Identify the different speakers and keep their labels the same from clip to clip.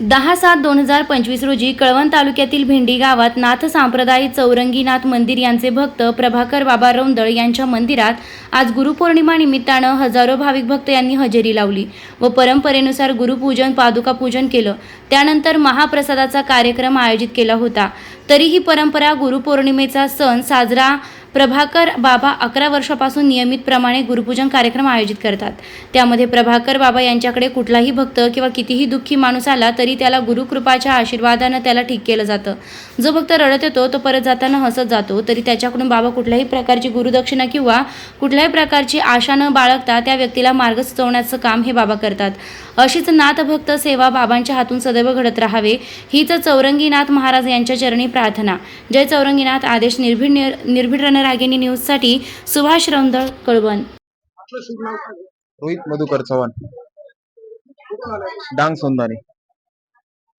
Speaker 1: दहा सात दोन हजार पंचवीस रोजी कळवण तालुक्यातील भेंडी गावात नाथ सांप्रदायिक चौरंगीनाथ मंदिर यांचे भक्त प्रभाकर बाबा रौंदळ यांच्या मंदिरात आज गुरुपौर्णिमा निमित्तानं हजारो भाविक भक्त यांनी हजेरी लावली व परंपरेनुसार गुरुपूजन पादुका पूजन केलं. त्यानंतर महाप्रसादाचा कार्यक्रम आयोजित केला होता. तरीही परंपरा गुरुपौर्णिमेचा सण साजरा प्रभाकर बाबा अकरा वर्षापासून नियमितप्रमाणे गुरुपूजन कार्यक्रम आयोजित करतात. त्यामध्ये प्रभाकर बाबा यांच्याकडे कुठलाही भक्त किंवा कितीही दुःखी माणूस आला तरी त्याला गुरुकृपाच्या आशीर्वादानं त्याला ठीक केलं जातं. जो भक्त रडत येतो तो परत जाताना हसत जातो. तरी त्याच्याकडून बाबा कुठल्याही प्रकारची गुरुदक्षिणा किंवा कुठल्याही प्रकारची आशा न बाळगता त्या व्यक्तीला मार्ग सुचवण्याचं काम हे बाबा करतात. अशीच नाथभक्त सेवा बाबांच्या हातून सदैव घडत राहावे हीच चौरंगीनाथ महाराज यांच्या चरणी प्रार्थना. जय चौरंगीनाथ. आदेश निर्भीड निर्भीड निर्भीड रणरागिणी न्यूजसाठी सुभाष रौंदळ कळवण.
Speaker 2: आपलं शुभ नाव काय?
Speaker 3: रोहित मधुकर चव्हाण? डांग सोंदाने.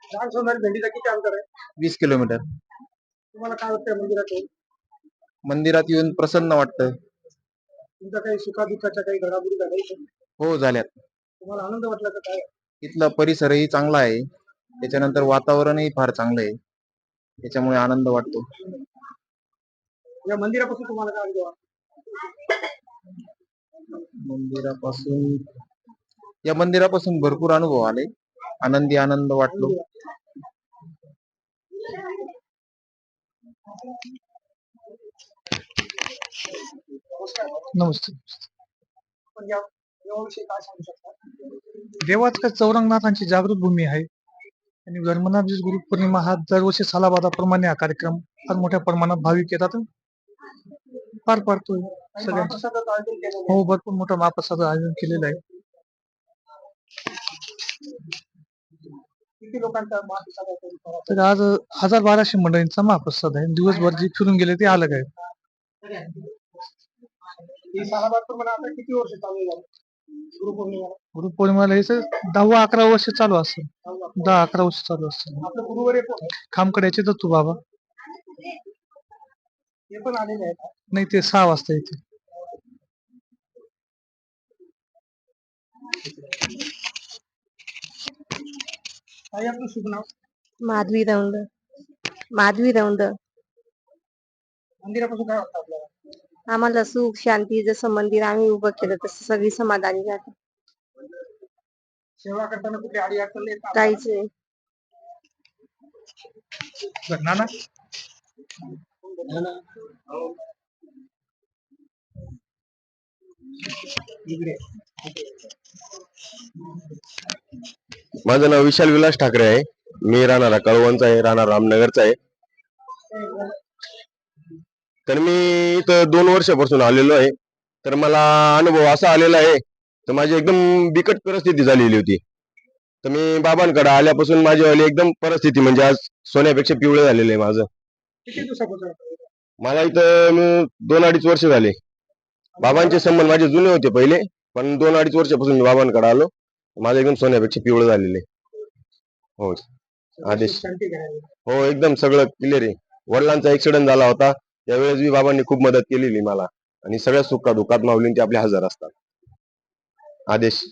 Speaker 2: डान्स होणार भेंडीचा किती अंतर आहे?
Speaker 3: वीस किलोमीटर.
Speaker 2: तुम्हाला काय वाटतं मंदिरात येऊन?
Speaker 3: मंदिरात येऊन प्रसन्न वाटतं
Speaker 2: तुमच्या काही सुखादुःखाच्या काही घडामोडी झाल्या?
Speaker 3: हो झाल्यात.
Speaker 2: तुम्हाला आनंद वाटला का काय?
Speaker 3: इथला परिसरही चांगला आहे. त्याच्यानंतर वातावरणही फार चांगलं आहे. त्याच्यामुळे आनंद वाटतो.
Speaker 2: या मंदिरापासून तुम्हाला काय अनुभव?
Speaker 3: मंदिरापासून या मंदिरापासून भरपूर अनुभव आले. आनंदी आनंद वाटलो.
Speaker 4: नमस्ते.
Speaker 2: पण या याविषयी काय सांगू शकता?
Speaker 4: देवाच काय चौरंगनाथांची जागृत भूमी आहे. आणि धर्मनाथ गुरुपौर्णिमा हा दरवर्षी सालाबादाप्रमाणे हा कार्यक्रम फार मोठ्या प्रमाणात भाविक येतात. पार पाडतोय सगळ्या. हो भरपूर मोठा महाप्रसाद आयोजन केलेलं आहे.
Speaker 2: तरी?
Speaker 4: तर आज हजार बाराशे मंडळींचा महाप्रसाद आहे. दिवसभर जे फिरून गेले ते अलग आहे
Speaker 2: ही गुरुपौर्णिमा
Speaker 4: गुरुपौर्णिमेला याचं दहावा अकरा वर्ष चालू असतं. दहा अकरा वर्ष. चालू
Speaker 2: आहे?
Speaker 4: खामकड्याचे दत्तू बाबा.
Speaker 2: ते पण आलेले आहेत.
Speaker 4: नाही ते सहा वाजता येते
Speaker 2: आपलं शुभ नाव
Speaker 5: माधवी रौंद माधवी रौंद
Speaker 2: मंदिरापासून काय वाटतं आपल्याला
Speaker 5: आम्हाला सुख शांती जसं मंदिर आम्ही उभं केलं तसं सगळी समाधानी राहते
Speaker 2: सेवा करताना कुठे अडी अडचण येत का?
Speaker 5: काहीच नाही.
Speaker 4: नाना?
Speaker 2: इकडे
Speaker 6: माझं नाव विशाल विलास ठाकरे आहे. मी राहणारा कळवणचा आहे राहणार रामनगरचा आहे. तर मी इथं दोन वर्षापासून आलेलो आहे. तर मला अनुभव असा आलेला आहे तर माझी एकदम बिकट परिस्थिती झालेली होती. तर मी बाबांकडे आल्यापासून माझी वाली एकदम परिस्थिती म्हणजे आज सोन्यापेक्षा पिवळं झालेलं आहे माझं. मला इथं दोन अडीच वर्ष झाले. बाबांचे संबंध माझे जुने होते पहिले पण दोन अडीच वर्षापासून मी बाबांकडे आलो. माझं एकदम सोन्यापेक्षा पिवळं झालेले. हो. आदेश. हो एकदम सगळं क्लिअर आहे. वडिलांचा ऍक्सिडेंट झाला होता. त्यावेळेस मी बाबांनी खूप मदत केलेली मला. आणि सगळ्या सुखा दुःखात माऊलींचे आपले हजर असतात. आदेश.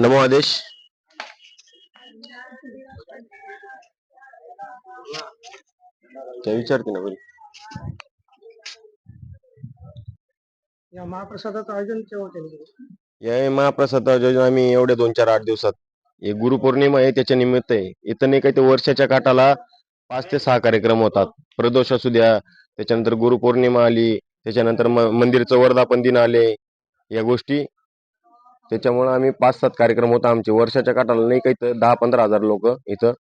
Speaker 6: नमो आदेश। त्या विचारते ना बरं
Speaker 2: या महाप्रसादाचं आयोजन केव्हा केलं गेलं?
Speaker 6: या महाप्रसाद योजना आम्ही एवढ्या दोन चार आठ दिवसात. हे गुरुपौर्णिमा आहे त्याच्या निमित्त आहे. इथं नाही काही ते वर्षाच्या काठाला पाच ते सहा कार्यक्रम होतात. प्रदोष असू द्या त्याच्यानंतर गुरुपौर्णिमा आली त्याच्यानंतर म- मंदिरचं वर्धापन दिन आले या गोष्टी. त्याच्यामुळे आम्ही पाच सात कार्यक्रम होता आमचे. वर्षाच्या काठाला नाही काही तर दहा पंधरा हजार लोक इथं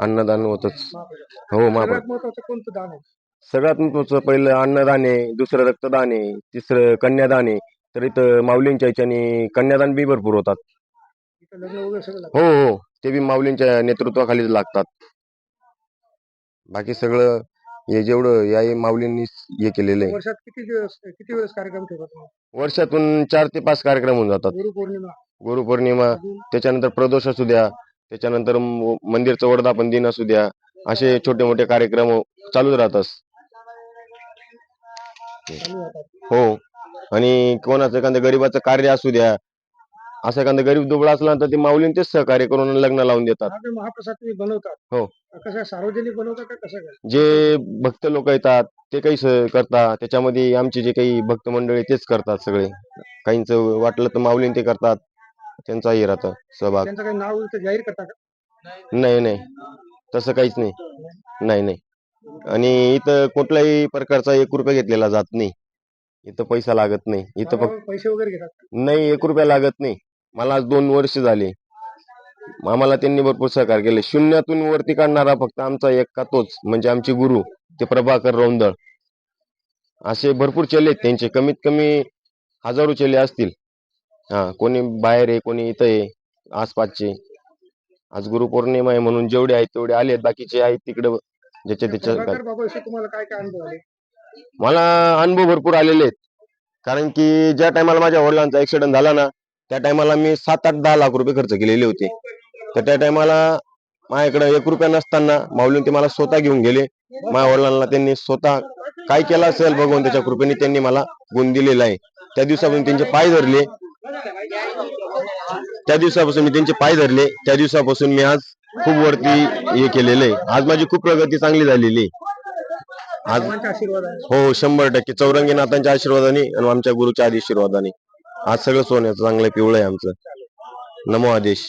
Speaker 6: अन्नदान होतच. हो महाप्रसाद.
Speaker 2: सगळ्यात महत्वाचं कोणतं दान आहे?
Speaker 6: सगळ्यात महत्वाचं पहिलं अन्नदान आहे दुसरं रक्तदान आहे तिसरं कन्यादान. आहे तर इथं माऊलींच्या ह्याच्याने कन्यादान बी भरपूर होतात.
Speaker 2: इथं लग्न वगैरे सगळं लागतं.
Speaker 6: हो हो. ते बी माऊलींच्या नेतृत्वाखालीच लागतात. बाकी सगळं हे जेवढं या माऊलींनी हे केलेलं आहे.
Speaker 2: वर्षात किती दिवस किती वेळेस कार्यक्रम ठेवतात तुम्ही?
Speaker 6: वर्षातून चार ते पाच कार्यक्रम होऊन जातात.
Speaker 2: गुरुपौर्णिमा
Speaker 6: गुरुपौर्णिमा त्याच्यानंतर प्रदोष असू द्या त्याच्यानंतर म- मंदिरचं वर्धापन दिन असू द्या असे छोटे मोठे कार्यक्रम चालूच राहतात.
Speaker 2: राहतात
Speaker 6: हो. आणि कोणाचं एखादं गरीबाचं कार्य असू द्या असं एखादं गरीब दुबळा असला तर ते माऊलीन तेच सहकार्य करून लग्न लावून देतात.
Speaker 2: हा जो महाप्रसाद तुम्ही बनवतात.
Speaker 6: हो.
Speaker 2: कसं सार्वजनिक बनवतात का कसं काय
Speaker 6: जे भक्त लोक येतात ते काही स- करतात त्याच्यामध्ये आमचे जे काही भक्त मंडळी तेच करतात सगळे. काहींचं वाटलं तर माऊलीन ते करतात त्यांचा हे राहतं सहभाग.
Speaker 2: त्यांचं काही नाव इथं जाहीर करता का?
Speaker 6: नाही नाही. तसं काहीच नाही. नाही नाही. आणि इथं कुठल्याही प्रकारचा एक रुपया घेतलेला जात नाही. इथं पैसा लागत नाही. इथं फक्त
Speaker 2: पैसे वगैरे घेतात का?
Speaker 6: नाही एक रुपया लागत नाही. मला आज दोन वर्ष झाले. आम्हाला त्यांनी भरपूर सहकार्य केले. शून्यातून वरती काढणारा फक्त आमचा एक का तोच म्हणजे आमचे गुरु ते प्रभाकर रौंदळ. असे भरपूर चेले आहेत त्यांचे. कमीत कमी हजारो चेले असतील. हा कोणी बाहेर आहे कोणी इथं आहे आसपासचे. आज गुरुपौर्णिमा आहे म्हणून जेवढे आहेत तेवढे आले बाकीचे आहेत तिकडे ज्याच्या त्याच्या
Speaker 2: प्रभाकर बाबाविषयी तुम्हाला काय काय अनुभव आले?
Speaker 6: मला अनुभव भरपूर आलेले आहेत. कारण की ज्या टायमाला माझ्या वडिलांचा ऍक्सिडेंट झाला ना त्या टायमाला मी सात आठ दहा लाख रुपये खर्च केलेले होते. तर त्या टायमाला माझ्याकडे एक रुपया नसताना माऊलीन ते मला स्वतः घेऊन गेले. माझ्या वडिलांना त्यांनी स्वतः काय केलं असेल भगवंताच्या कृपेने त्यांनी मला गुण दिलेला आहे. त्या दिवसापासून त्यांचे पाय धरले. त्या दिवसापासून मी त्यांचे पाय धरले. त्या दिवसापासून मी आज खूप वरती हे केलेलं आहे. आज माझी खूप प्रगती चांगली झालेली आहे. आज
Speaker 2: आशीर्वाद
Speaker 6: हो शंभर टक्के. चौरंगी नाथांच्या आशीर्वादाने आणि आमच्या गुरुच्या आशीर्वादाने. आज सगळं सोन्याचं चांगलं पिवळं आहे आमचं. नमो आदेश.